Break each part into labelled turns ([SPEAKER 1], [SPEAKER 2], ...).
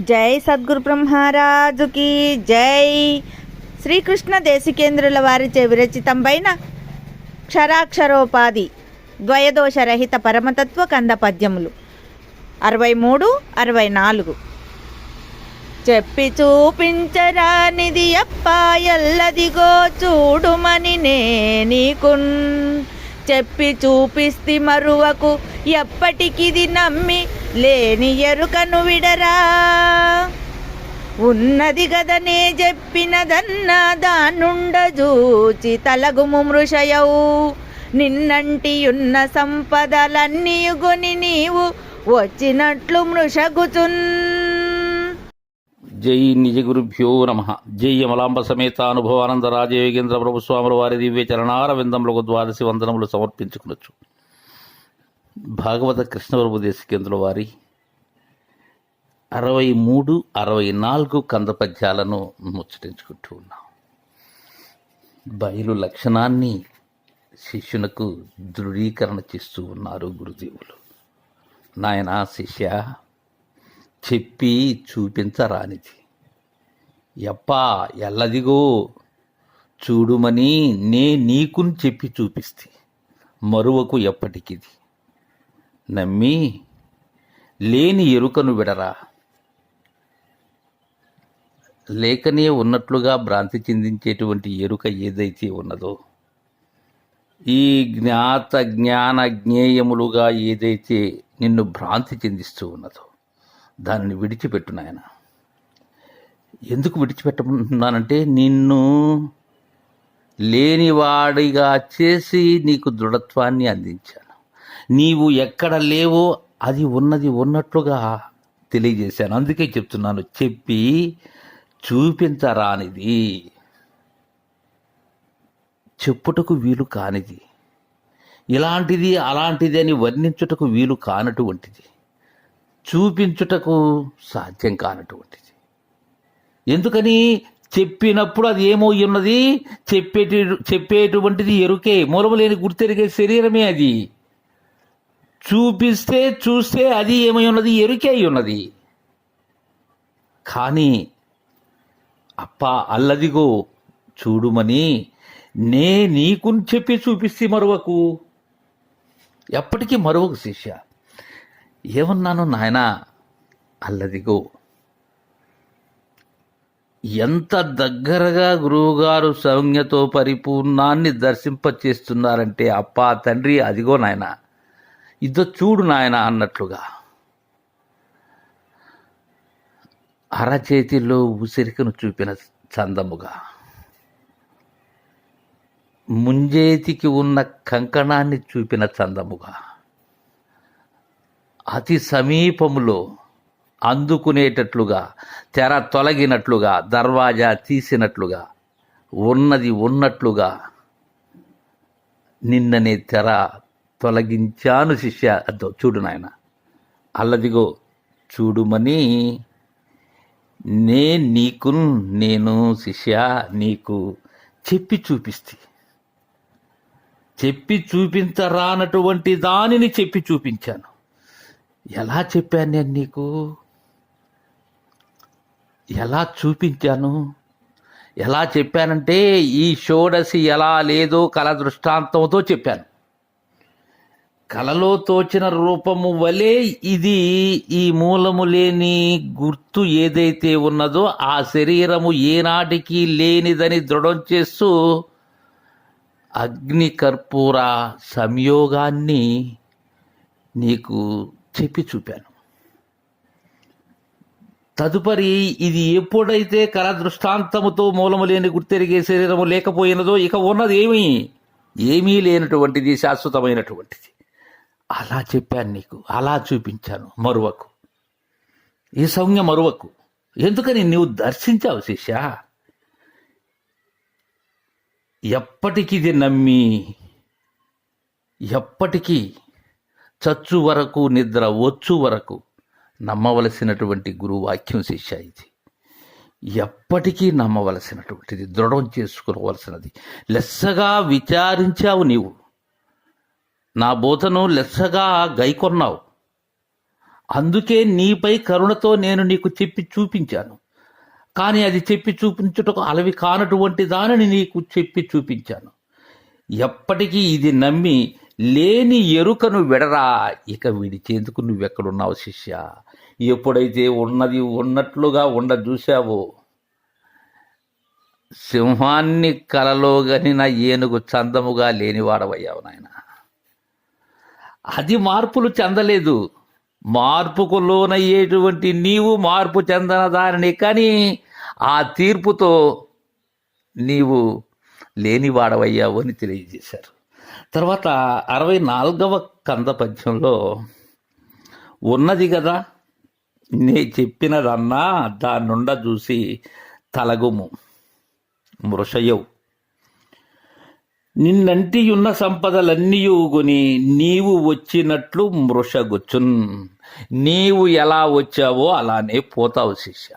[SPEAKER 1] జై సద్గురు బ్రహ్మరాజుకి జై. శ్రీకృష్ణ దేశికేంద్రుల వారిచే విరచితంపైన క్షరాక్షరోపాధి ద్వయదోషరహిత పరమతత్వ కంద పద్యములు అరవై మూడు అరవై నాలుగు చెప్పి చూపించరానిది అప్ప ఎల్లదిగో చూడుమని నే నీకున్ చెప్పి చూపిస్తి మరువకు ఎప్పటికిది నమ్మి లేని ఎరుకను విడరా. ఉన్నది గదనే చెప్పినదన్నా దానుండ జూచి తలగుము మృషయవు. నిన్నంటియున్న సంపదలన్నీ నీవు వచ్చినట్లు మృషగుచున్.
[SPEAKER 2] జై నిజ గురుభ్యో నమ. జై అమలాంబ సమేత అనుభవానంద రాజయోగేంద్ర ప్రభు స్వాముల వారి దివ్య చరణార విందములకు ద్వాదశి వందనములు సమర్పించుకునొచ్చు. భాగవత కృష్ణవరపు దేశికేంద్రుల వారి అరవై మూడు అరవై నాలుగు కంద పద్యాలను ముచ్చటించుకుంటూ ఉన్నాం. బయలు లక్షణాన్ని శిష్యునకు దృఢీకరణ చేస్తూ ఉన్నారు గురుదేవులు. నాయనా శిష్య చెప్పి చూపించరానిది. ఎప్పా ఎల్లదిగో చూడుమని నే నీకుని చెప్పి చూపిస్తే మరువకు ఎప్పటికిది? నమ్మి లేని ఎరుకను విడరా. లేకనే ఉన్నట్లుగా భ్రాంతి చెందించేటువంటి ఎరుక ఏదైతే ఉన్నదో ఈ జ్ఞాత జ్ఞాన జ్ఞేయములుగా ఏదైతే నిన్ను భ్రాంతి చెందిస్తూ ఉన్నదో దానిని విడిచిపెట్టు నాయన. ఎందుకు విడిచిపెట్టమన్నానంటే నిన్ను లేనివాడిగా చేసి నీకు దృఢత్వాన్ని అందించాను. నీవు ఎక్కడ లేవో అది ఉన్నది ఉన్నట్లుగా తెలియజేశాను. అందుకే చెప్తున్నాను చెప్పి చూపించరానిది చెప్పుటకు వీలు కానిది. ఇలాంటిది అలాంటిది అని వర్ణించుటకు వీలు కానటువంటిది. చూపించుటకు సాధ్యం కానటువంటిది. ఎందుకని? చెప్పినప్పుడు అది ఏమో ఉన్నది? చెప్పేటి చెప్పేటువంటిది ఎరుకే. మూలము లేని గుర్తెరిగే శరీరమే అది. చూపిస్తే చూస్తే అది ఏమై ఉన్నది? ఎరుకే అయి ఉన్నది. కానీ అప్ప అల్లదిగో చూడుమని నే నీకు చెప్పి చూపిస్తే మరొకకు ఎప్పటికీ మరొక శిష్య. ఏమన్నాను నాయన? అల్లదిగో ఎంత దగ్గరగా గురువుగారు సౌజ్ఞతో పరిపూర్ణాన్ని దర్శింపచేస్తున్నారంటే అప్ప తండ్రి అదిగో నాయనా ఇదో చూడు నాయన అన్నట్లుగా. అరచేతిలో ఉసిరికను చూపిన చందముగా. ముంజేతికి ఉన్న కంకణాన్ని చూపిన చందముగా. అతి సమీపములో అందుకునేటట్లుగా తెర తొలగినట్లుగా దర్వాజా తీసినట్లుగా ఉన్నది ఉన్నట్లుగా నిన్ననే తెర తొలగించాను శిష్య అదో చూడు నాయన. అల్లదిగో చూడుమని నే నీకు నేను శిష్య నీకు చెప్పి చూపిస్తే. చెప్పి చూపించరానటువంటి దానిని చెప్పి చూపించాను. ఎలా చెప్పాను నేను నీకు? ఎలా చూపించాను? ఎలా చెప్పానంటే ఈ షోడసి ఎలా లేదో కళ దృష్టాంతంతో చెప్పాను. కలలో తోచిన రూపము వలె ఇది ఈ మూలము లేని గుర్తు ఏదైతే ఉన్నదో ఆ శరీరము ఏనాటికి లేనిదని దృఢం చేస్తూ అగ్ని కర్పూర సంయోగాన్ని నీకు చెప్పి చూపాను. తదుపరి ఇది ఎప్పుడైతే కళ దృష్టాంతముతో మూలము లేని గుర్తెరిగే శరీరము లేకపోయినదో ఇక ఉన్నది ఏమీ? ఏమీ లేనటువంటిది శాశ్వతమైనటువంటిది. అలా చెప్పాను నీకు అలా చూపించాను మరువకు. ఈ సౌజ్ఞ మరువకు. ఎందుకని నువ్వు దర్శించావు శిష్య? ఎప్పటికిది నమ్మి ఎప్పటికీ చచ్చు వరకు నిద్ర వచ్చు వరకు నమ్మవలసినటువంటి గురువాక్యం శిష్య ఇది. ఎప్పటికీ నమ్మవలసినటువంటిది దృఢం చేసుకోవలసినది. లెస్సగా విచారించావు నీవు. నా బోధను లెస్సగా గైకొన్నావు. అందుకే నీపై కరుణతో నేను నీకు చెప్పి చూపించాను. కానీ అది చెప్పి చూపించుటకు అలవి కానటువంటి దానిని నీకు చెప్పి చూపించాను. ఎప్పటికీ ఇది నమ్మి లేని ఎరుకను విడరా ఇక విడిచేందుకు నువ్వెక్కడున్నావు శిష్య? ఎప్పుడైతే ఉన్నది ఉన్నట్లుగా ఉండ చూశావో సింహాన్ని కలలో గనిన ఏనుగు చందముగా లేనివాడవయ్యావు నాయనా. అది మార్పులు చెందలేదు. మార్పుకు లోనయ్యేటువంటి నీవు మార్పు చెందన దానిని కానీ ఆ తీర్పుతో నీవు లేనివాడవయ్యావు అని తెలియజేశారు. తర్వాత అరవై నాలుగవ కంద పద్యంలో ఉన్నది కదా నే చెప్పినదన్నా దాన్నుండ చూసి తలగుము మృషయవు. నిన్నంటియున్న సంపదలన్నీయుగుని నీవు వచ్చినట్లు మృషగుచున్ నీవు ఎలా వచ్చావో అలానే పోతావు శిష్య.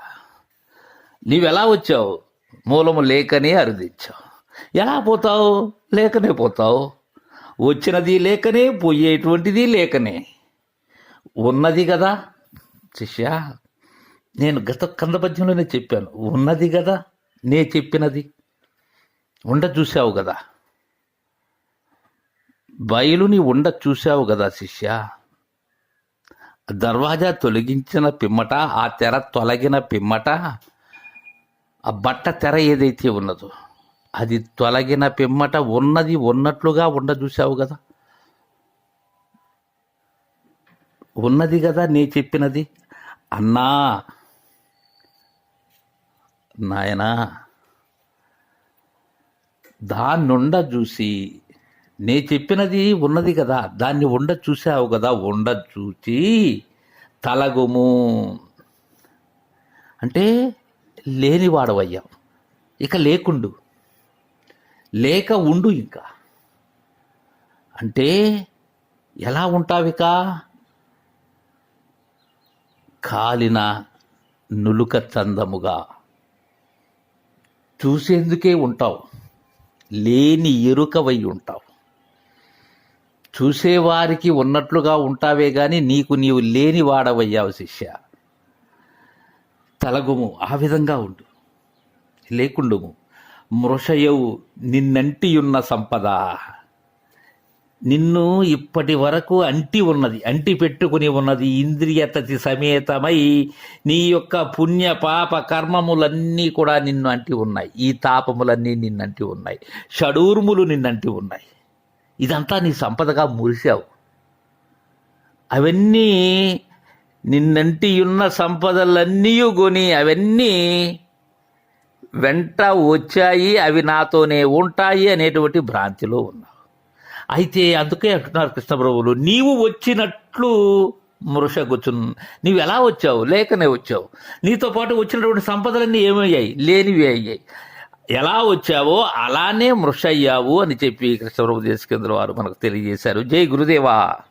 [SPEAKER 2] నీవెలా వచ్చావు? మూలము లేకనే అరుదించావు ఎలా పోతావు? లేకనే పోతావు. వచ్చినది లేకనే పోయేటువంటిది లేకనే ఉన్నది కదా శిష్య నేను గత కందపద్యంలోనే చెప్పాను. ఉన్నది కదా నే చెప్పినది. ఉండ చూసావు కదా బయలుని ఉండ చూశావు కదా శిష్య. దర్వాజా తొలగించిన పిమ్మట ఆ తెర తొలగిన పిమ్మట ఆ బట్ట తెర ఏదైతే ఉన్నదో అది తొలగిన పిమ్మట ఉన్నది ఉన్నట్లుగా ఉండ చూశావు కదా. ఉన్నది కదా నీ చెప్పినది? అన్నా నాయనా దాన్నుండ చూసి నే చెప్పినది ఉన్నది కదా దాన్ని ఉండ చూసావు కదా ఉండ చూచి తలగుము. అంటే లేనివాడవయ్యా. ఇక లేకుండు. లేక ఉండు ఇంకా. అంటే ఎలా ఉంటావిక? కాలిన నులుక చందముగా. చూసేందుకే ఉంటావు. లేని ఎరుకవై ఉంటావు. చూసేవారికి ఉన్నట్లుగా ఉంటావే గాని నీకు నీవు లేని వాడవయ్యావు శిష్య. తలగుము ఆ విధంగా ఉండు. లేకుండుము. మృషయవు నిన్నంటియున్న సంపద. నిన్ను ఇప్పటి వరకు అంటి ఉన్నది అంటి పెట్టుకుని ఉన్నది ఇంద్రియతతి సమేతమై నీ యొక్క పుణ్య పాప కర్మములన్నీ కూడా నిన్ను అంటి ఉన్నాయి. ఈ తాపములన్నీ నిన్నంటి ఉన్నాయి. షడూర్ములు నిన్నంటి ఉన్నాయి. ఇదంతా నీ సంపదగా మురిశావు. అవన్నీ నిన్నంటి ఉన్న సంపదలన్నీ కొని అవన్నీ వెంట వచ్చాయి అవి నాతోనే ఉంటాయి అనేటువంటి భ్రాంతిలో ఉన్నావు. అయితే అందుకే అంటున్నారు కృష్ణప్రభువులు నీవు వచ్చినట్లు మృషగుచున్ నీవు ఎలా వచ్చావు? లేకనే వచ్చావు. నీతో పాటు వచ్చినటువంటి సంపదలన్నీ ఏమయ్యాయి? లేనివి అయ్యాయి. ఎలా వచ్చావో అలానే మృషయ్యావు అని చెప్పి కృష్ణప్రభు దేశకేంద్ర వారు మనకు తెలియజేశారు. జై గురుదేవా.